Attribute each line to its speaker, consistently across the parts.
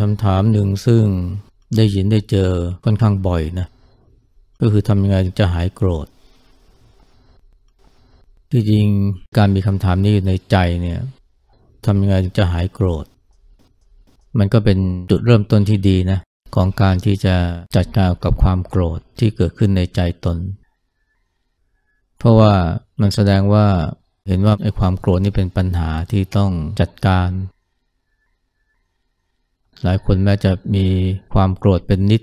Speaker 1: คำถามหนึ่งซึ่งได้ยินได้เจอค่อนข้างบ่อยนะ ก็คือทำยังไงจะหายโกรธ ที่จริงการมีคำถามนี้อยู่ในใจเนี่ยทำยังไงจะหายโกรธ มันก็เป็นจุดเริ่มต้นที่ดีนะของการที่จะจัดการกับความโกรธที่เกิดขึ้นในใจตน เพราะว่ามันแสดงว่าเห็นว่าไอ้ความโกรธนี่เป็นปัญหาที่ต้องจัดการ หลายคนแม้จะมีความโกรธเป็นนิด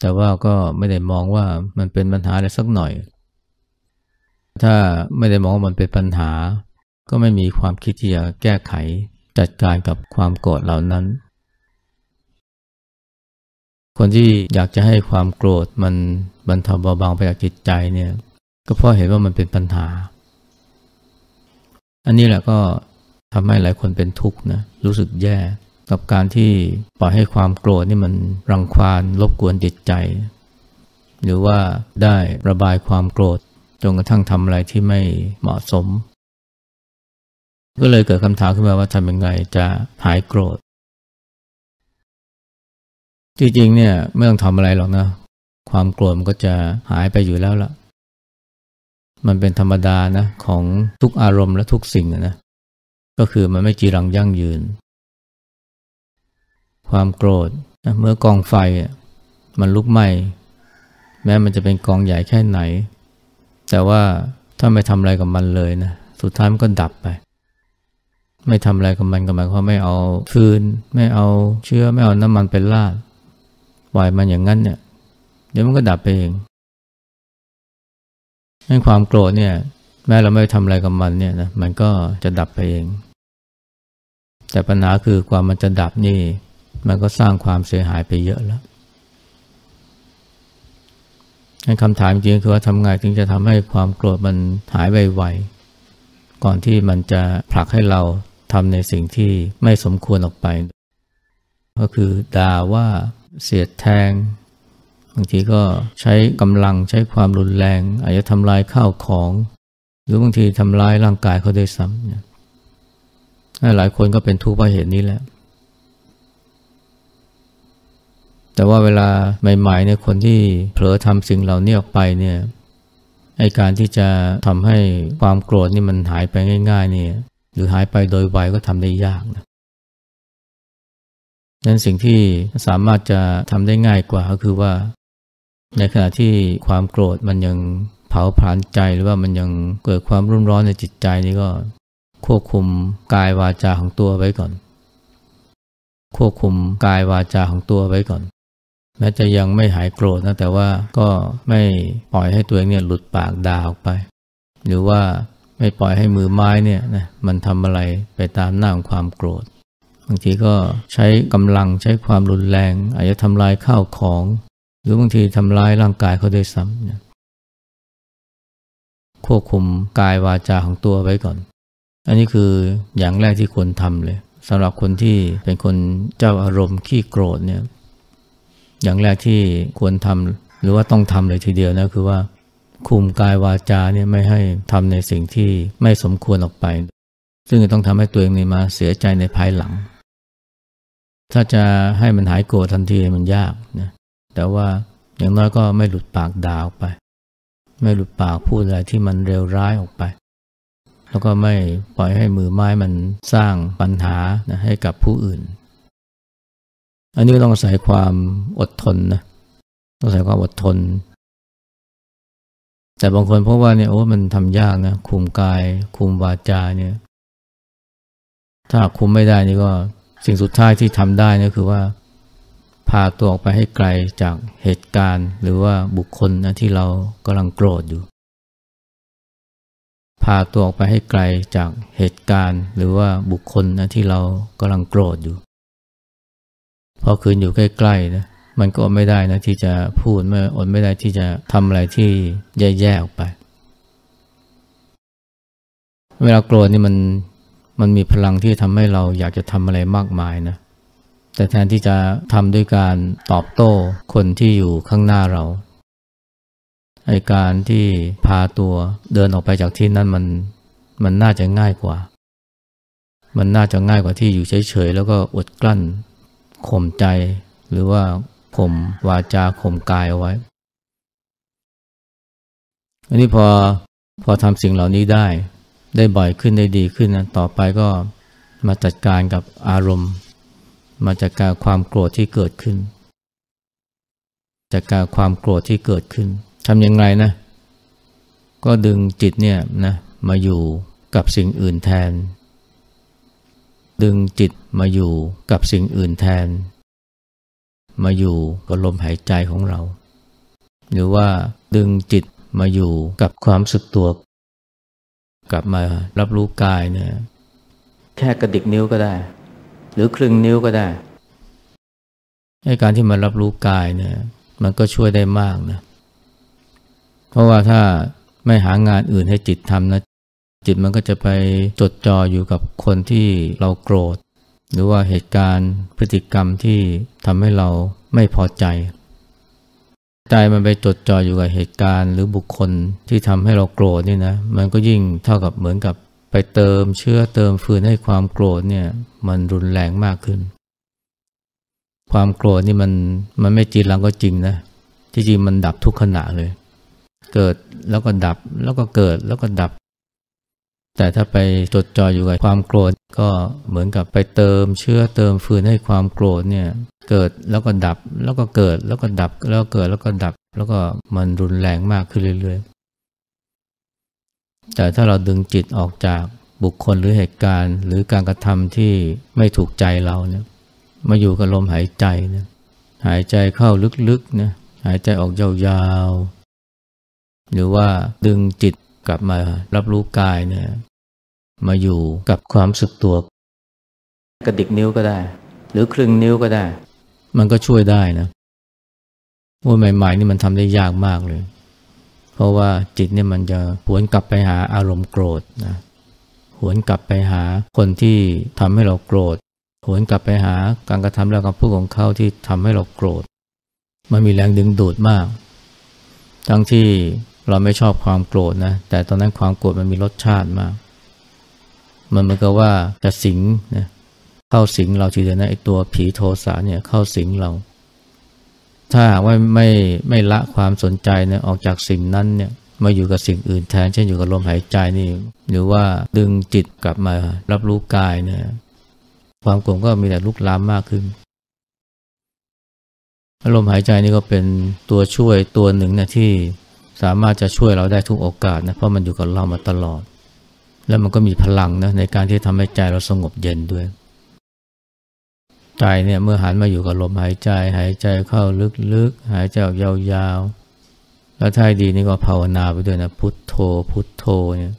Speaker 1: แต่ว่าก็ไม่ได้มองว่ามันเป็นปัญหาอะไรสักหน่อย ถ้าไม่ได้มองว่ามันเป็นปัญหา ก็ไม่มีความคิดที่จะแก้ไขจัดการกับความโกรธเหล่านั้น คนที่อยากจะให้ความโกรธมันบรรเทาเบาบางไปจากจิตใจเนี่ย ก็เพราะเห็นว่ามันเป็นปัญหา อันนี้แหละก็ทำให้หลายคนเป็นทุกข์นะรู้สึกแย่ กับการที่ปล่อยให้ความโกรธนี่มันรังควานรบกวนจิตใจ หรือว่าได้ระบายความโกรธจนกระทั่งทำอะไรที่ไม่เหมาะสม ก็เลยเกิดคำถามขึ้นมาว่าทำยังไงจะหายโกรธ จริงๆเนี่ยไม่ต้องทำอะไรหรอกนะ ความโกรธมันก็จะหายไปอยู่แล้วล่ะ มันเป็นธรรมดานะของทุกอารมณ์และทุกสิ่งนะ ก็คือมันไม่จีรังยั่งยืน ความโกรธนะเมื่อกองไฟมันลุกไหม้แม้มันจะเป็นกองใหญ่แค่ไหน แต่ว่าถ้าไม่ทำอะไรกับมันเลยนะสุดท้ายมันก็ดับไป ไม่ทำอะไรกับมันกับมันเพราะไม่เอาฟืน ไม่เอาเชื้อไม่เอาน้ำมันไปลาดปล่อยมันอย่างนั้นเนี่ย เดี๋ยวมันก็ดับไปเองให้ความโกรธเนี่ย แม้เราไม่ทำอะไรกับมันเนี่ยนะมันก็จะดับไปเอง แต่ปัญหาคือความมันจะดับนี่ มันก็สร้างความเสียหายไปเยอะแล้วให้คำถามจริงคือว่าทำไงถึงจะทำให้ความโกรธมันหายไวๆก่อนที่มันจะผลักให้เราทำในสิ่งที่ไม่สมควรออกไป ก็คือด่าว่าเสียดแทงบางทีก็ใช้กำลังใช้ความรุนแรง อาจจะทำลายข้าวของ หรือบางทีทำลายร่างกายเขาด้วยซ้ำหลายคนก็เป็นทุกข์เพราะเหตุนี้แหละ แต่ว่าเวลาใหม่ๆเนี่ยคนที่เผลอทำสิ่งเหล่านี้ออกไปเนี่ยไอการที่จะทำให้ความโกรธนี่มันหายไปง่ายๆเนี่ยหรือหายไปโดยไวก็ทำได้ยากนะนั้นสิ่งที่สามารถจะทำได้ง่ายกว่าก็คือว่า ในขณะที่ความโกรธมันยังเผาผลาญใจหรือว่ามันยังเกิดความรุ่มร้อนในจิตใจนี่ก็ควบคุมกายวาจาของตัวไว้ก่อน ควบคุมกายวาจาของตัวไว้ก่อน แม้จะยังไม่หายโกรธนะแต่ว่าก็ไม่ปล่อยให้ตัวเองเนี่ยหลุดปากด่าออกไป หรือว่าไม่ปล่อยให้มือไม้เนี่ยนะมันทำอะไรไปตามหน้าของความโกรธ บางทีก็ใช้กำลังใช้ความรุนแรง อาจจะทำลายข้าวของ หรือบางทีทำร้ายร่างกายเขาด้วยซ้ำควบคุมกายวาจาของตัวไว้ก่อน อันนี้คืออย่างแรกที่ควรทำเลยสำหรับคนที่เป็นคนเจ้าอารมณ์ขี้โกรธเนี่ย อย่างแรกที่ควรทำหรือว่าต้องทำเลยทีเดียวนะคือว่าคุมกายวาจาเนี่ยไม่ให้ทำในสิ่งที่ไม่สมควรออกไป ซึ่งจะต้องทำให้ตัวเองนี่มาเสียใจในภายหลัง ถ้าจะให้มันหายโกรธทันทีมันยากนะแต่ว่าอย่างน้อยก็ไม่หลุดปากด่าออกไป ไม่หลุดปากพูดอะไรที่มันเร็วร้ายออกไป แล้วก็ไม่ปล่อยให้มือไม้มันสร้างปัญหานะให้กับผู้อื่น อันนี้ต้องอาศัยความอดทนนะต้องอาศัยความอดทน แต่บางคนเพราะว่าเนี่ยโอ้มันทำยากนะคุมกาย คุมวาจาเนี่ย ถ้าคุมไม่ได้นี่ก็สิ่งสุดท้ายที่ทำได้นี่คือว่า พาตัวออกไปให้ไกลจากเหตุการณ์ หรือว่าบุคคลนะที่เรากำลังโกรธอยู่ พาตัวออกไปให้ไกลจากเหตุการณ์ หรือว่าบุคคลนะที่เรากำลังโกรธอยู่ พอคืนอยู่ใกล้ๆนะมันก็อดไม่ได้นะที่จะพูดไม่อดไม่ได้ที่จะทำอะไรที่แย่ๆออกไป เวลาโกรธนี่มันมันมีพลังที่ทำให้เราอยากจะทำอะไรมากมายนะแต่แทนที่จะทำด้วยการตอบโต้คนที่อยู่ข้างหน้าเราไอการที่พาตัวเดินออกไปจากที่นั่นมันมันน่าจะง่ายกว่า มันน่าจะง่ายกว่าที่อยู่เฉยๆแล้วก็อดกลั้น ข่มใจ หรือว่าข่มวาจาข่มกายเอาไว้ อันนี้พอพอทำสิ่งเหล่านี้ได้ ได้บ่อยขึ้นได้ดีขึ้นนะต่อไปก็มาจัดการกับอารมณ์ มาจัดการความโกรธที่เกิดขึ้น จัดการความโกรธที่เกิดขึ้นทำยังไงนะ ก็ดึงจิตเนี่ยนะมาอยู่กับสิ่งอื่นแทน ดึงจิตมาอยู่กับสิ่งอื่นแทน มาอยู่กับลมหายใจของเรา หรือว่าดึงจิตมาอยู่กับความสึกตัว กลับมารับรู้กายเนี่ยแค่กระดิกนิ้วก็ได้ หรือครึ่งนิ้วก็ได้ให้การที่มารับรู้กายเนี่ยมันก็ช่วยได้มากนะเพราะว่าถ้าไม่หางานอื่นให้จิตทำนะ จิตมันก็จะไปจดจ่ออยู่กับคนที่เราโกรธ หรือว่าเหตุการณ์พฤติกรรมที่ทำให้เราไม่พอใจ ใจมันไปจดจ่ออยู่กับเหตุการณ์ หรือบุคคลที่ทำให้เราโกรธนี่นะมันก็ยิ่งเท่ากับเหมือนกับไปเติมเชื้อเติมฟืนให้ความโกรธเนี่ยมันรุนแรงมากขึ้น ความโกรธนี่มันมันไม่จีรังก็จริงนะที่จริงมันดับทุกขณะเลย เกิดแล้วก็ดับแล้วก็เกิดแล้วก็ดับ แต่ถ้าไปจดจ่ออยู่กับความโกรธก็เหมือนกับไปเติมเชื้อเติมฟืนให้ความโกรธเนี่ยเกิดแล้วก็ดับแล้วก็เกิดแล้วก็ดับแล้วเกิดแล้วก็ดับ แล้วก็มันรุนแรงมากขึ้นเรื่อยๆ แต่ถ้าเราดึงจิตออกจากบุคคลหรือเหตุการณ์ หรือการกระทำที่ไม่ถูกใจเราเนี่ยมาอยู่กับลมหายใจนะหายใจเข้าลึกๆนะหายใจออกยาวๆหรือว่าดึงจิต กลับมารับรู้กายเนี่ยมาอยู่กับความสึกตัวกระดิกนิ้วก็ได้ หรือครึ่งนิ้วก็ได้ มันก็ช่วยได้นะว่าใหม่ ๆ นี่มันทำได้ยากมากเลย เพราะว่าจิตเนี่ยมันจะหวนกลับไปหาอารมณ์โกรธนะหวนกลับไปหาคนที่ทำให้เราโกรธหวนกลับไปหาการกระทำและการพูดของเขาที่ทำให้เราโกรธ มันมีแรงดึงดูดมาก ทั้งที่ เราไม่ชอบความโกรธนะ แต่ตอนนั้นความโกรธมันมีรสชาติมาก มันเหมือนกับว่าจะสิงนะเข้าสิงเราทีเดียวนะไอตัวผีโทสะเนี่ยเข้าสิงเรา ถ้าหากว่าไม่ไม่ละความสนใจเนี่ยออกจากสิ่งนั้นเนี่ยมาอยู่กับสิ่งอื่นแทนเช่นอยู่กับลมหายใจนี่ หรือว่าดึงจิตกลับมารับรู้กายเนี่ยความโกรธก็มีแต่ลุกลามมากขึ้นอารมณ์หายใจนี่ก็เป็นตัวช่วยตัวหนึ่งนะที่ สามารถจะช่วยเราได้ทุกโอกาสนะเพราะมันอยู่กับเรามาตลอด แล้วมันก็มีพลังนะในการที่ทำให้ใจเราสงบเย็นด้วย ใจเนี่ยเมื่อหันมาอยู่กับลมหายใจ หายใจเข้าลึกๆหายใจออกยาวๆแล้วท้ายดีนี่ก็ภาวนาไปด้วยนะพุทโธ พุทโธเนี่ย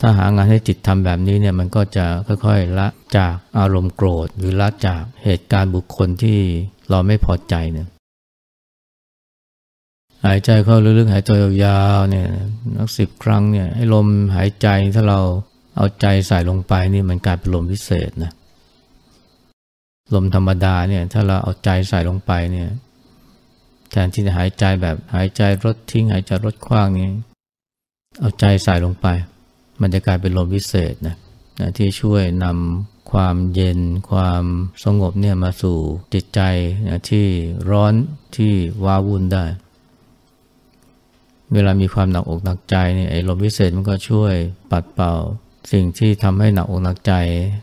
Speaker 1: ถ้าหางานให้จิตทำแบบนี้เนี่ยมันก็จะค่อยๆละจากอารมณ์โกรธ หรือละจากเหตุการณ์บุคคลที่เราไม่พอใจเนี่ย หายใจเข้าลึกๆหายใจยาวๆเนี่ยนักสิบครั้งเนี่ยให้ลมหายใจถ้าเราเอาใจใส่ลงไปนี่มันกลายเป็นลมพิเศษนะลมธรรมดาเนี่ยถ้าเราเอาใจใส่ลงไปเนี่ยแทนที่จะหายใจแบบหายใจรถทิ้ง หายใจรถคว้างนี่เอาใจใส่ลงไป มันจะกลายเป็นลมวิเศษนะนะที่ช่วยนำความเย็นความสงบเนี่ยมาสู่จิตใจนะที่ร้อนที่ว้าวุ่นได้ เวลามีความหนักอกหนักใจเนี่ยไอ้ลมวิเศษมันก็ช่วยปัดเป่า สิ่งที่ทำให้หนักอกหนักใจ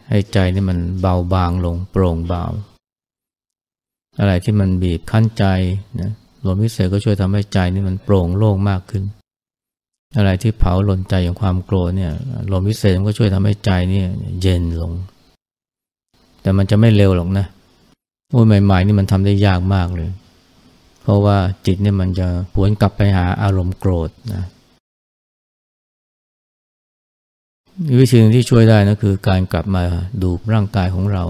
Speaker 1: ให้ใจนี่มันเบาบางลงโปร่งเบา อะไรที่มันบีบคั้นใจนะลมวิเศษก็ช่วยทำให้ใจนี่มันโปร่งโล่งมากขึ้น อะไรที่เผาหล่นใจอย่างความโกรธเนี่ยลมวิเศษมันก็ช่วยทำให้ใจเนี่ยเย็นลง แต่มันจะไม่เร็วหรอกนะโอ้ใหม่ ๆ นี่มันทำได้ยากมากเลย เพราะว่าจิตเนี่ยมันจะหวนกลับไปหาอารมณ์โกรธนะวิธีที่ช่วยได้นะคือการกลับมาดูร่างกายของเรา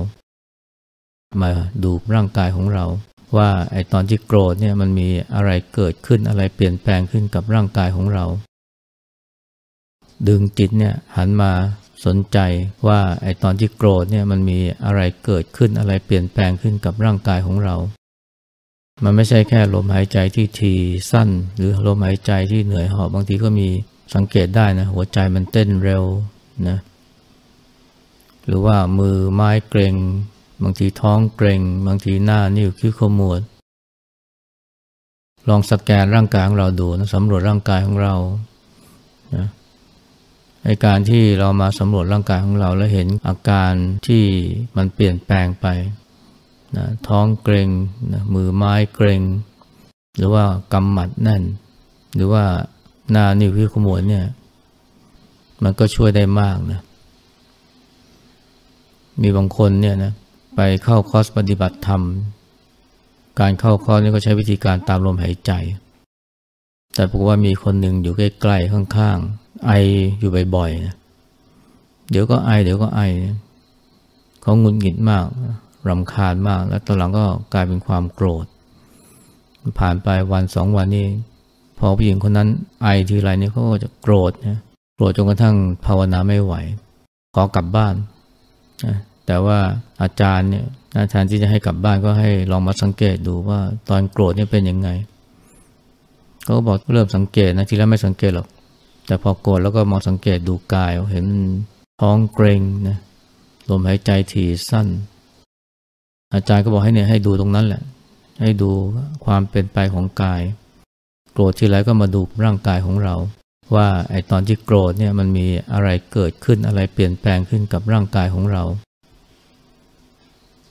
Speaker 1: มาดูร่างกายของเรา ว่าไอ้ตอนที่โกรธเนี่ยมันมีอะไรเกิดขึ้นอะไรเปลี่ยนแปลงขึ้นกับร่างกายของเรา ดึงจิตเนี่ยหันมาสนใจว่าไอตอนที่โกรธเนี่ยมันมีอะไรเกิดขึ้นอะไรเปลี่ยนแปลงขึ้นกับร่างกายของเรา มันไม่ใช่แค่ลมหายใจที่ทีสั้น หรือลมหายใจที่เหนื่อยหอบบางทีก็มีสังเกตได้นะหัวใจมันเต้นเร็วนะหรือว่ามือไม้เกรงบางทีท้องเกร็งบางทีหน้านิ้วคิ้วขมวด ลองสแกนร่างกายของเราดูนะสำรวจร่างกายของเรานะในการที่เรามาสำรวจร่างกายของเราแล้วเห็นอาการที่มันเปลี่ยนแปลงไป นะท้องเกรงนะมือไม้เกรงหรือว่ากำหมัดแน่น หรือว่าหน้านิ้วคิ้วขมวดเนี่ย มันก็ช่วยได้มากนะมีบางคนเนี่ยนะไปเข้าคอร์สปฏิบัติธรรม การเข้าคอร์สนี่ก็ใช้วิธีการตามลมหายใจ แต่บอกว่ามีคนหนึ่งอยู่ใกล้ๆข้างๆ ไออยู่บ่อยๆนะเดี๋ยวก็ไอเดี๋ยวก็ไอเขางุนหงิดมาก รำคาญมาก แล้วตอนหลังก็กลายเป็นความโกรธ ผ่านไปวันสองวันนี้ พอผู้หญิงคนนั้นไอทีไรนี่เขาก็จะโกรธนะโกรธจนกระทั่งภาวนาไม่ไหว ขอกลับบ้านนะแต่ว่าอาจารย์เนี่ยแทนที่จะให้กลับบ้านก็ให้ลองมาสังเกตดูว่าตอนโกรธเนี่ยเป็นยังไงเขาก็บอกเริ่มสังเกตนะทีแรกไม่สังเกตหรอกแต่พอโกรธแล้วก็มองสังเกตดูกายเห็นท้องเกรงนะลมหายใจถี่สั้น อาจารย์ก็บอกให้เนี่ยให้ดูตรงนั้นแหละ ให้ดูความเป็นไปของกาย โกรธทีไรก็มาดูร่างกายของเรา ว่าไอตอนที่โกรธเนี่ยมันมีอะไรเกิดขึ้นอะไรเปลี่ยนแปลงขึ้นกับร่างกายของเรา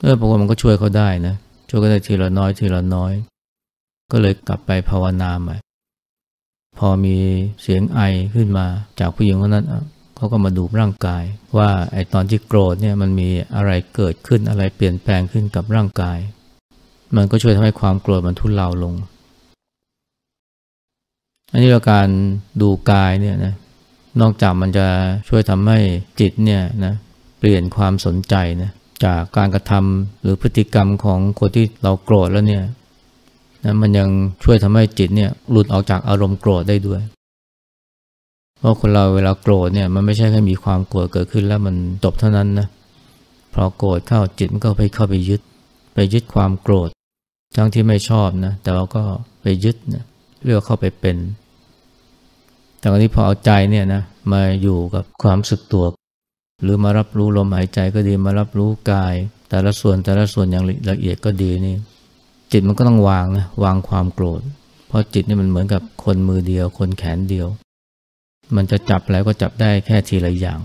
Speaker 1: เออปรากฏมันก็ช่วยเขาได้นะช่วยก็ได้ทีละน้อยทีละน้อย ก็เลยกลับไปภาวนาใหม่พอมีเสียงไอขึ้นมาจากผู้หญิงคนนั้น เขาก็มาดูร่างกาย ว่าไอตอนที่โกรธเนี่ยมันมีอะไรเกิดขึ้นอะไรเปลี่ยนแปลงขึ้นกับร่างกาย มันก็ช่วยทำให้ความโกรธมันทุเลาลง อันนี้เราการดูกายเนี่ยนะนอกจากมันจะช่วยทำให้จิตเนี่ยนะเปลี่ยนความสนใจนะจากการกระทำหรือพฤติกรรมของคนที่เราโกรธแล้วเนี่ยนะมันยังช่วยทำให้จิตเนี่ยหลุดออกจากอารมณ์โกรธได้ด้วย เพราะคนเราเวลาโกรธเนี่ยมันไม่ใช่แค่มีความโกรธเกิดขึ้นแล้วมันจบเท่านั้นนะพอโกรธเข้าจิตมันก็ไปเข้าไปยึด ไปยึดความโกรธ ทั้งที่ไม่ชอบนะแต่เราก็ไปยึดนะเรียกเข้าไปเป็น แต่ตอนนี้พอเอาใจเนี่ยนะมาอยู่กับความสึกตัว หรือมารับรู้ลมหายใจก็ดีมารับรู้กาย แต่ละส่วนแต่ละส่วนอย่างละเอียดก็ดีนี่จิตมันก็ต้องวางนะวางความโกรธ เพราะจิตนี่มันเหมือนกับคนมือเดียว คนแขนเดียว มันจะจับแล้วก็จับได้แค่ทีละอย่าง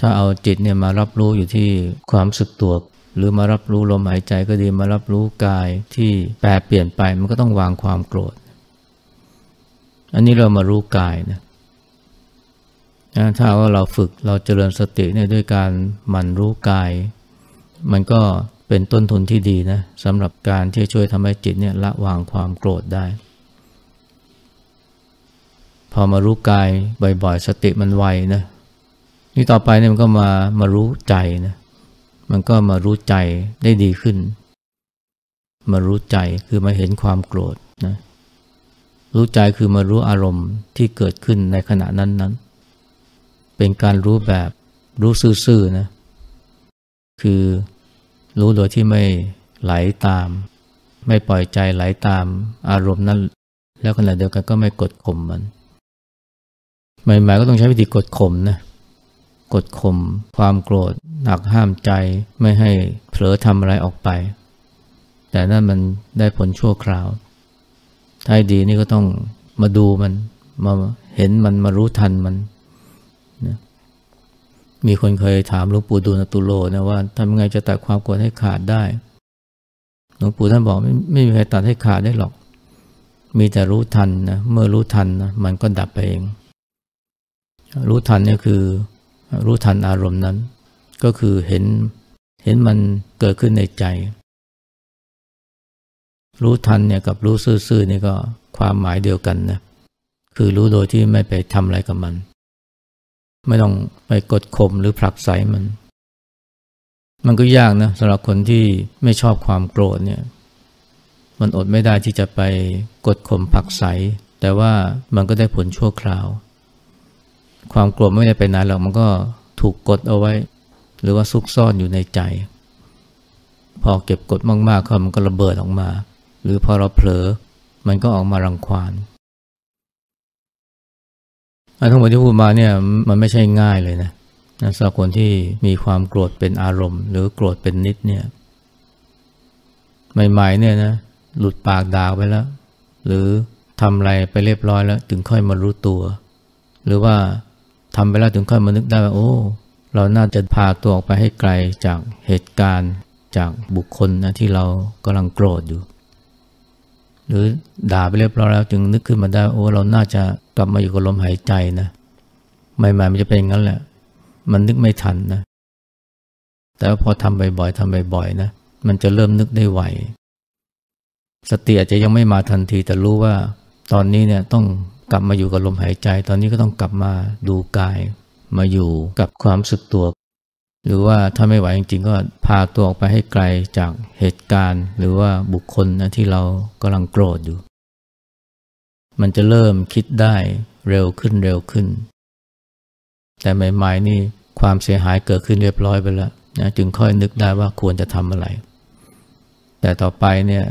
Speaker 1: ถ้าเอาจิตเนี่ยมารับรู้อยู่ที่ความสึกตัว หรือมารับรู้ลมหายใจก็ดีมารับรู้กายที่แปรเปลี่ยนไปมันก็ต้องวางความโกรธ อันนี้เรามารู้กายนะถ้าว่าเราฝึกเราเจริญสติเนี่ยด้วยการหมั่นรู้กาย มันก็เป็นต้นทุนที่ดีนะสำหรับการที่ช่วยทำให้จิตเนี่ยละวางความโกรธได้ พอมารู้กายบ่อยๆ สติมันไวนะนี่ต่อไปเนี่ยมันก็มามารู้ใจนะมันก็มารู้ใจได้ดีขึ้น มารู้ใจคือมาเห็นความโกรธนะรู้ใจคือมารู้อารมณ์ที่เกิดขึ้นในขณะนั้นๆเป็นการรู้แบบรู้ซื่อๆนะคือรู้โดยที่ไม่ไหลาตาม ไม่ปล่อยใจไหลาตามอารมณ์นั้น แล้วขณะเดียวกันก็ไม่กดข่มมัน ใหม่ๆก็ต้องใช้วิธีกดข่มนะกดข่มความโกรธหนักห้ามใจไม่ให้เผลอทำอะไรออกไป แต่นั่นมันได้ผลชั่วคราวถ้าดีนี่ก็ต้องมาดูมัน มาเห็นมันมารู้ทันมันนะมีคนเคยถามหลวงปู่ดูลตุโลนะว่าทำยังไงจะตัดความโกรธให้ขาดได้หลวงปู่ท่านบอกไม่ไม่มีใครตัดให้ขาดได้หรอก มีแต่รู้ทันนะเมื่อรู้ทันนะมันก็ดับไปเอง รู้ทันนี่คือรู้ทันอารมณ์นั้น ก็คือเห็นเห็นมันเกิดขึ้นในใจ รู้ทันเนี่ยกับรู้ซื่อๆนี่ก็ความหมายเดียวกันนะคือรู้โดยที่ไม่ไปทำอะไรกับมัน ไม่ต้องไปกดข่มหรือผลักไสมัน มันก็ยากนะสำหรับคนที่ไม่ชอบความโกรธเนี่ย มันอดไม่ได้ที่จะไปกดข่มผลักไสแต่ว่ามันก็ได้ผลชั่วคราว ความโกรธไม่ได้ไปไหนหรอกมันก็ถูกกดเอาไว้ หรือว่าซุกซ่อนอยู่ในใจ พอเก็บกดมากๆเขามันก็ระเบิดออกมา หรือพอเราเผลอมันก็ออกมารังควานทั้งหมดที่พูดมาเนี่ยมันไม่ใช่ง่ายเลยนะนะสำหรับคนที่มีความโกรธเป็นอารมณ์ หรือโกรธเป็นนิดเนี่ยใหม่ๆเนี่ยนะหลุดปากด่าไปแล้ว หรือทำอะไรไปเรียบร้อยแล้ว ถึงค่อยมารู้ตัว หรือว่า ทำไปแล้วถึงค่อยมานึกได้ว่าโอ้ เราน่าจะพาตัวออกไปให้ไกลจากเหตุการณ์จากบุคคลนะที่เรากำลังโกรธอยู่ หรือด่าไปเรียบร้อยแล้วจึงนึกขึ้นมาได้โอ้เราน่าจะกลับมาอยู่กับลมหายใจนะใหม่ๆมันจะเป็นงั้นแหละ มันนึกไม่ทันนะ แต่ว่าพอทำบ่อยๆทำบ่อยๆนะมันจะเริ่มนึกได้ไวสติอาจจะยังไม่มาทันทีแต่รู้ว่าตอนนี้เนี่ยต้อง กลับมาอยู่กับลมหายใจ ตอนนี้ก็ต้องกลับมาดูกาย มาอยู่กับความสึกตัว หรือว่าถ้าไม่ไหวจริงๆ ก็พาตัวออกไปให้ไกลจากเหตุการณ์ หรือว่าบุคคลนะที่เรากำลังโกรธอยู่ มันจะเริ่มคิดได้เร็วขึ้นเร็วขึ้น แต่ใหม่ๆนี่ความเสียหายเกิดขึ้นเรียบร้อยไปแล้วนะจึงค่อยนึกได้ว่าควรจะทำอะไร แต่ต่อไปเนี่ย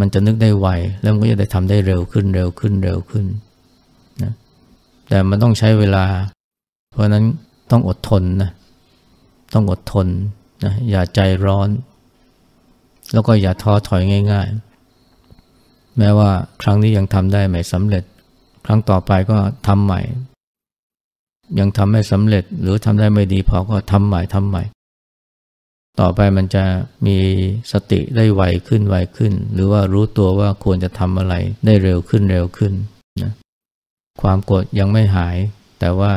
Speaker 1: มันจะนึกได้ไวแล้วมันก็จะได้ทำได้เร็วขึ้นเร็วขึ้นเร็วขึ้นน แต่มันต้องใช้เวลา เพราะนั้นต้องอดทนนะต้องอดทนนะอย่าใจร้อน แล้วก็อย่าท้อถอยง่าย ๆ แม้ว่าครั้งนี้ยังทำได้ไม่สำเร็จ ครั้งต่อไปก็ทำใหม่ ยังทำไม่สำเร็จหรือทำได้ไม่ดีพอก็ทำใหม่ทำใหม่ ต่อไปมันจะมีสติได้ไวขึ้นไวขึ้น หรือว่ารู้ตัวว่าควรจะทำอะไรได้เร็วขึ้นเร็วขึ้นนะ ความโกรธยังไม่หาย แต่ว่า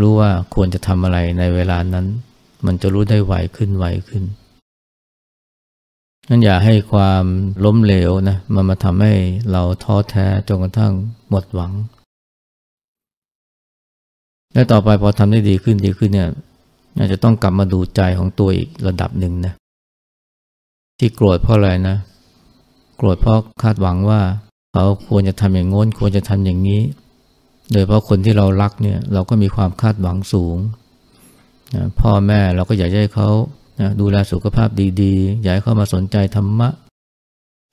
Speaker 1: รู้ว่าควรจะทำอะไรในเวลานั้น มันจะรู้ได้ไวขึ้นไวขึ้นนั้นอย่าให้ความล้มเหลวนะมันมาทำให้เราท้อแท้จนกระทั่งหมดหวัง และต่อไปพอทำได้ดีขึ้นดีขึ้นเนี่ยอาจจะต้องกลับมาดูใจของตัวอีกระดับหนึ่งนะที่โกรธเพราะอะไรนะ โกรธเพราะคาดหวังว่า เขาควรจะทำอย่างง้นควรจะทำอย่างนี้ โดยเพราะคนที่เรารักเนี่ยเราก็มีความคาดหวังสูงนะพ่อแม่เราก็อยากให้เขานะดูแลสุขภาพดีๆ อยากให้เขามาสนใจธรรมะ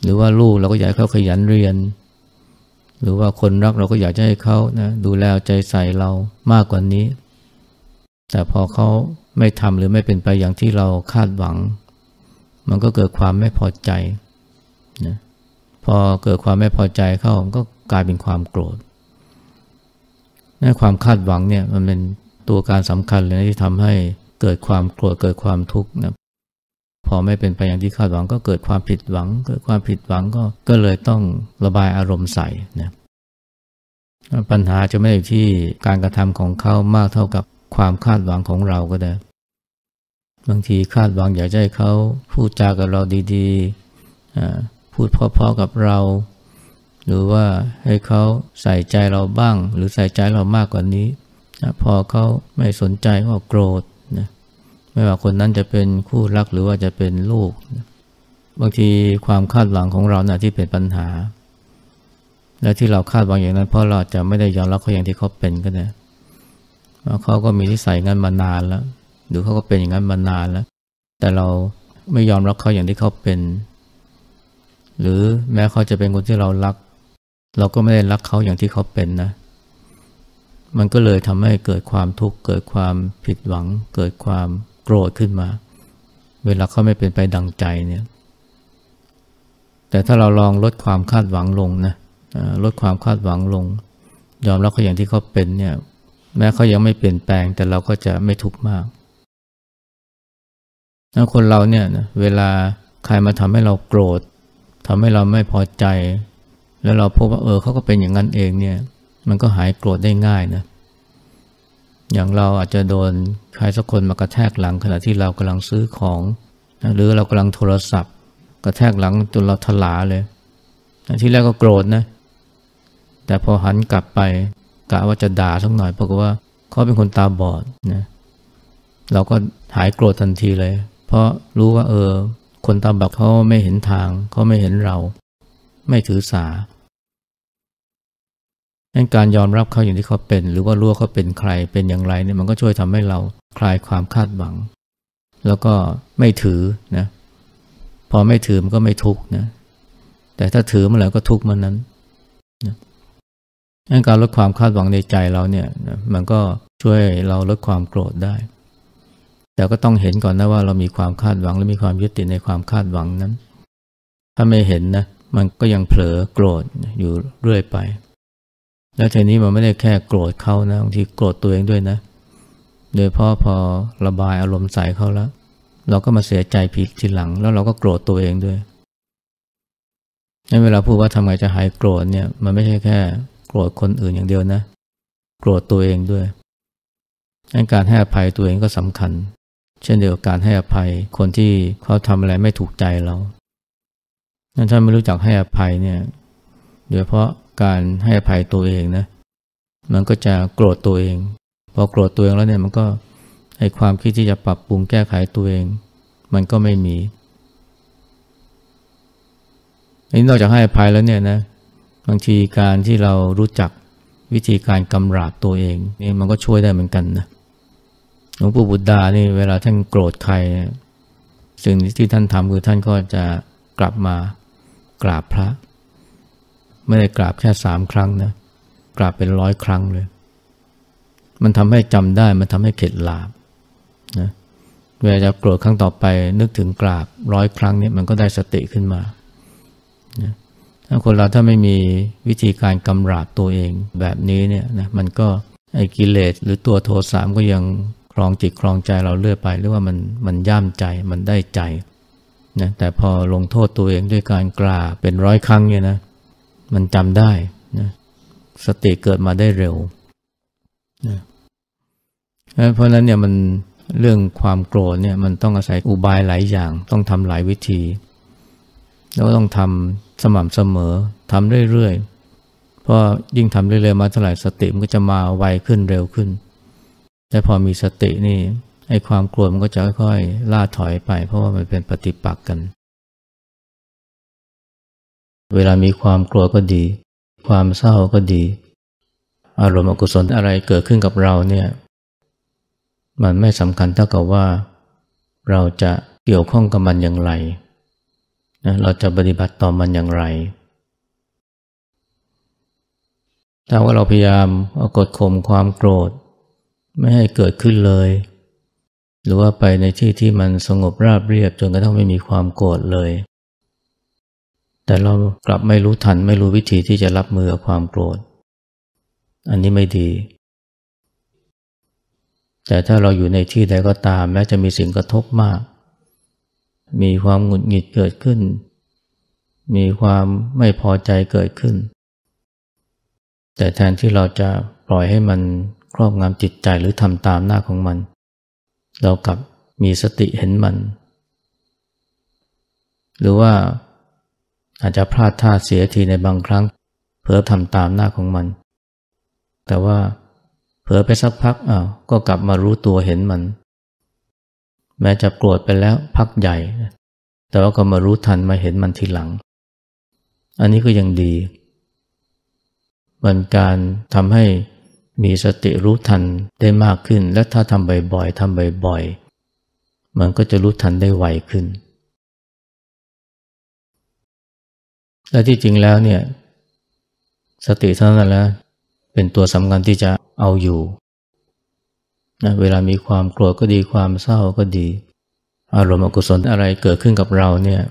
Speaker 1: หรือว่าลูกเราก็อยากให้เขาขยันเรียน หรือว่าคนรักเราก็อยากจะให้เขานะดูแลใจใส่เรามากกว่านี้ แต่พอเขาไม่ทำหรือไม่เป็นไปอย่างที่เราคาดหวัง มันก็เกิดความไม่พอใจนะพอเกิดความไม่พอใจเข้าก็กลายเป็นความโกรธ นั่นความคาดหวังเนี่ยมันเป็นตัวการสำคัญเลยนะที่ทำให้เกิดความโกรธเกิดความทุกข์นะพอไม่เป็นไปอย่างที่คาดหวังก็เกิดความผิดหวัง เกิดความผิดหวังก็ก็เลยต้องระบายอารมณ์ใส่นะปัญหาจะไม่ได้ที่การกระทำของเขามากเท่ากับความคาดหวังของเราก็ได้ บางทีคาดหวังอยากให้เขาพูดจากับเราดีๆพูดเพราะๆกับเรา หรือว่าให้เขาใส่ใจเราบ้าง หรือใส่ใจเรามากกว่านี้พอเขาไม่สนใจก็โกรธนะไม่ว่าคนนั้นจะเป็นคู่รักหรือว่าจะเป็นลูกบางทีความคาดหวังของเรานะ่ะที่เป็นปัญหา และที่เราคาดหวังอย่างนั้น เพราะเราจะไม่ได้ยอมรับเขาอย่างที่เขาเป็นก็ได้เขาก็มีนิสัยงั้นมานานแล้ว หรือเขาก็เป็นอย่างนั้นมานานแล้ว แต่เราไม่ยอมรับเขาอย่างที่เขาเป็น หรือแม้เขาจะเป็นคนที่เรารัก เราก็ไม่ได้รักเขาอย่างที่เขาเป็นนะ มันก็เลยทำให้เกิดความทุกข์เกิดความผิดหวัง เกิดความโกรธขึ้นมา เวลาเขาไม่เป็นไปดังใจเนี่ย แต่ถ้าเราลองลดความคาดหวังลงนะลดความคาดหวังลง ยอมรับเขาอย่างที่เขาเป็นเนี่ย แม้เขายังไม่เปลี่ยนแปลง แต่เราก็จะไม่ทุกข์มากคนเราเนี่ยนะเวลาใครมาทำให้เราโกรธทำให้เราไม่พอใจ แล้วเราพบว่าเออเขาก็เป็นอย่างนั้นเองเนี่ย มันก็หายโกรธได้ง่ายนะ อย่างเราอาจจะโดนใครสักคนมากระแทกหลังขณะที่เรากำลังซื้อของหรือเรากำลังโทรศัพท์ กระแทกหลังจนเราถลาเลยที่แรกก็โกรธนะ แต่พอหันกลับไปกะว่าจะด่าสักหน่อยเพราะว่าเขาเป็นคนตาบอดนะเราก็หายโกรธทันทีเลย เพราะรู้ว่าเออ คนตาบอดเขาไม่เห็นทางเขาไม่เห็นเรา ไม่ถือสาดังการยอมรับเขาอย่างที่เขาเป็น หรือว่ารู้ว่าเขาเป็นใครเป็นอย่างไรเนี่ยมันก็ช่วยทำให้เราคลายความคาดหวัง แล้วก็ไม่ถือนะพอไม่ถือมันก็ไม่ทุกข์นะแต่ถ้าถือเมื่อไหร่ก็ทุกข์มันนั้นการลดความคาดหวังในใจเราเนี่ยมันก็ช่วยเราลดความโกรธได้ แต่ก็ต้องเห็นก่อนนะว่าเรามีความคาดหวังและมีความยึดติดในความคาดหวังนั้น ถ้าไม่เห็นนะ มันก็ยังเผลอโกรธอยู่เรื่อยไป แล้วทีนี้มันไม่ได้แค่โกรธเขานะบางทีโกรธตัวเองด้วยนะ โดยพราะพอระบายอารมณ์ใส่เขาแล้ว เราก็มาเสียใจผิดทีหลัง แล้วเราก็โกรธตัวเองด้วยในเวลาพูดว่าทำไงจะหายโกรธเนี่ยมันไม่ใช่แค่ โกรธคนอื่นอย่างเดียวนะ โกรธตัวเองด้วยการให้อภัยตัวเองก็สำคัญ เช่นเดียวกับการให้อภัยคนที่เขาทำอะไรไม่ถูกใจเรา ถ้าไม่รู้จักให้อภัยเนี่ยโดยเพราะการให้อภัยตัวเองนะ มันก็จะโกรธตัวเอง พอโกรธตัวเองแล้วเนี่ยมันก็ให้ความคิดที่จะปรับปรุงแก้ไขตัวเอง มันก็ไม่มีนี่นอกจากให้อภัยแล้วเนี่ยนะบางทีการที่เรารู้จักวิธีการกำราบตัวเองนี่มันก็ช่วยได้เหมือนกันนะหลวงปู่บุตรดานี่เวลาท่านโกรธใครสิ่งที่ท่านทำคือท่านก็จะกลับมา กราบพระ ไม่ได้กราบแค่สามครั้งนะกราบเป็นร้อยครั้งเลย มันทำให้จำได้มันทำให้เข็ดหลาบนะเวลาจะโกรธครั้งต่อไป นึกถึงกราบร้อยครั้งเนี่ยมันก็ได้สติขึ้นมานะถ้าคนเราถ้าไม่มีวิธีการกำราบตัวเองแบบนี้เนี่ยนะมันก็ไอ้กิเลสหรือตัวโทสามก็ยังครองจิตครองใจเราเรื่อยไป หรือว่ามันมันย่ามใจมันได้ใจ นะแต่พอลงโทษตัวเองด้วยการกราบเป็นร้อยครั้งเนี่ยนะ มันจำได้นะสติเกิดมาได้เร็วนะเพราะนั้นเนี่ยมันเรื่องความโกรธเนี่ยมันต้องอาศัยอุบายหลายอย่าง ต้องทำหลายวิธี แล้วต้องทำสม่ำเสมอทำเรื่อยๆเพราะยิ่งทำเรื่อยๆมาเท่าไหร่สติมันก็จะมาไวขึ้นเร็วขึ้นแต่พอมีสตินี่ ไอ้ความกลัวมันก็จะค่อยๆล่าถอยไป เพราะว่ามันเป็นปฏิปักษ์กัน เวลามีความกลัวก็ดี ความเศร้าก็ดี อารมณ์อกุศลอะไรเกิดขึ้นกับเราเนี่ย มันไม่สำคัญเท่ากับว่า เราจะเกี่ยวข้องกับมันอย่างไรนะเราจะปฏิบัติต่อมันอย่างไรถ้าว่าเราพยายามกดข่มความโกรธ ไม่ให้เกิดขึ้นเลย หรือว่าไปในที่ที่มันสงบราบเรียบจนกระทั่งไม่มีความโกรธเลย แต่เรากลับไม่รู้ทันไม่รู้วิธีที่จะรับมือกับความโกรธ อันนี้ไม่ดี แต่ถ้าเราอยู่ในที่ใดก็ตามแม้จะมีสิ่งกระทบมาก มีความหงุดหงิดเกิดขึ้น มีความไม่พอใจเกิดขึ้น แต่แทนที่เราจะปล่อยให้มันครอบงำจิตใจหรือทำตามหน้าของมัน เรากลับมีสติเห็นมัน หรือว่าอาจจะพลาดท่าเสียทีในบางครั้ง เผลอทำตามหน้าของมัน แต่ว่าเผลอไปสักพักอ้าวก็กลับมารู้ตัวเห็นมัน แม้จะโกรธไปแล้วพักใหญ่ แต่ว่าก็มารู้ทันมาเห็นมันทีหลัง อันนี้ก็ยังดีมันการทำให้ มีสติรู้ทันได้มากขึ้น และถ้าทำบ่อยๆทำบ่อยๆ มันก็จะรู้ทันได้ไวขึ้น และที่จริงแล้วเนี่ย สติเท่านั้นแหละเป็นตัวสำคัญที่จะเอาอยู่นะเวลามีความโกรธก็ดีความเศร้าก็ดี อารมณ์อกุศลอะไรเกิดขึ้นกับเราเนี่ย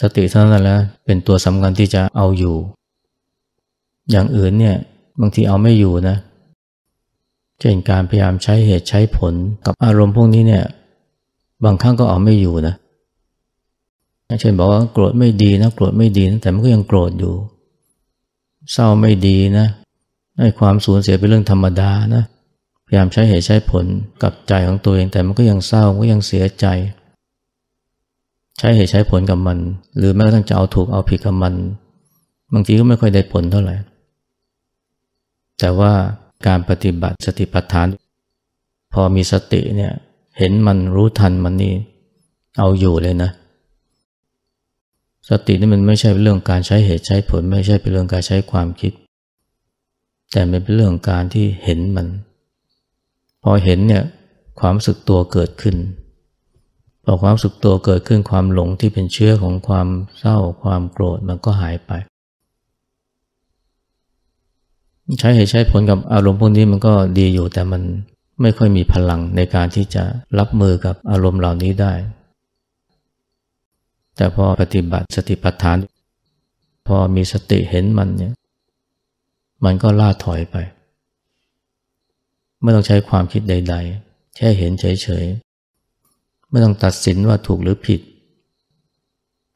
Speaker 1: สติเท่านั้นแหละเป็นตัวสำคัญที่จะเอาอยู่ อย่างอื่นเนี่ยบางทีเอาไม่อยู่นะ เช่นการพยายามใช้เหตุใช้ผลกับอารมณ์พวกนี้เนี่ย บางครั้งก็เอาไม่อยู่นะเช่นบอกว่าโกรธไม่ดีนะโกรธไม่ดีนะแต่มันก็ยังโกรธอยู่ เศร้าไม่ดีนะให้ความสูญเสียเป็นเรื่องธรรมดานะพยายามใช้เหตุใช้ผลกับใจของตัวเอง แต่มันก็ยังเศร้าก็ยังเสียใจ ใช้เหตุใช้ผลกับมัน หรือแม้กระทั่งจะเอาถูกเอาผิดกับมัน บางทีก็ไม่ค่อยได้ผลเท่าไหร่แต่ว่า การปฏิบัติสติปัฏฐาน พอมีสติเนี่ยเห็นมันรู้ทันมันนี่เอาอยู่เลยนะ สตินี่มันไม่ใช่เป็นเรื่องการใช้เหตุใช้ผล ไม่ใช่เป็นเรื่องการใช้ความคิด แต่เป็นเรื่องการที่เห็นมัน พอเห็นเนี่ยความสึกตัวเกิดขึ้นพอความสึกตัวเกิดขึ้นความหลงที่เป็นเชื้อของความเศร้าความโกรธมันก็หายไป ใช้เหตุใช้ผลกับอารมณ์พวกนี้มันก็ดีอยู่แต่มันไม่ค่อยมีพลังในการที่จะรับมือกับอารมณ์เหล่านี้ได้ แต่พอปฏิบัติสติปัฏฐาน พอมีสติเห็นมันเนี่ยมันก็ล่าถอยไป ไม่ต้องใช้ความคิดใด ๆ แค่เห็นเฉยๆไม่ต้องตัดสินว่าถูกหรือผิด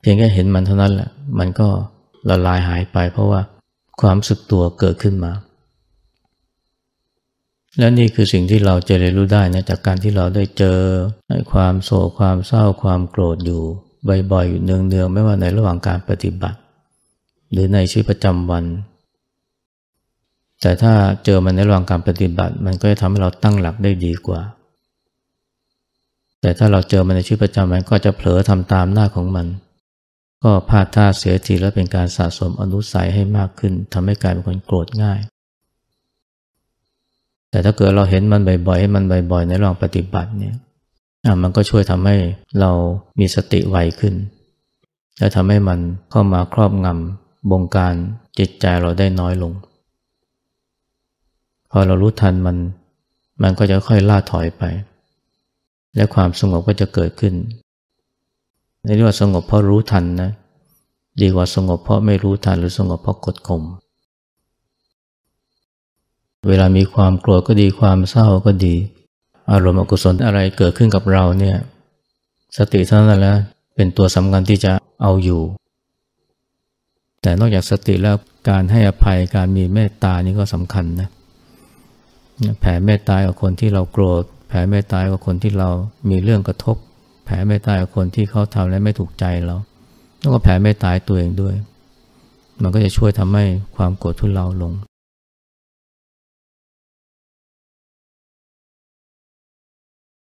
Speaker 1: เพียงแค่เห็นมันเท่านั้นแหละ มันก็ละลายหายไปเพราะว่า ความสึกตัวเกิดขึ้นมา และนี่คือสิ่งที่เราจะเรียนรู้ได้นะจากการที่เราได้เจอความโศกความเศร้าความโกรธอยู่บ่อยๆอยู่เนืองๆไม่ว่าในระหว่างการปฏิบัติ หรือในชีวิตประจำวัน แต่ถ้าเจอมันในระหว่างการปฏิบัติ มันก็จะทำให้เราตั้งหลักได้ดีกว่า แต่ถ้าเราเจอมันในชีวิตประจำวันก็จะเผลอทำตามหน้าของมัน ก็พลาดท่าเสียทีและเป็นการสะสมอนุสัยให้มากขึ้นทำให้กลายเป็นคนโกรธง่าย แต่ถ้าเกิดเราเห็นมันบ่อยๆให้มันบ่อยๆ ในระหว่างปฏิบัติเนี่ยมันก็ช่วยทำให้เรามีสติไวขึ้น และทำให้มันเข้ามาครอบงำบงการจิตใจเราได้น้อยลง พอเรารู้ทันมัน มันก็จะค่อยล่าถอยไป และความสงบก็จะเกิดขึ้น เรื่องว่าสงบเพราะรู้ทันนะดีกว่าสงบเพราะไม่รู้ทันหรือสงบเพราะกดข่มเวลามีความโกรธก็ดีความเศร้าก็ดี อารมณ์อกุศลอะไรเกิดขึ้นกับเราเนี่ย สติเท่านั้นแหละเป็นตัวสำคัญที่จะเอาอยู่ แต่นอกจากสติแล้วการให้อภัยการมีเมตตานี่ก็สำคัญนะแผ่เมตตากับคนที่เราโกรธแผ่เมตตากับคนที่เรามีเรื่องกระทบ ผ่ไม่ตายคนที่เขาทำแล้วไม่ถูกใจเราต้องก็แผ่ไม่ตายตัวเองด้วย มันก็จะช่วยทำให้ความโกรธทุเลาลง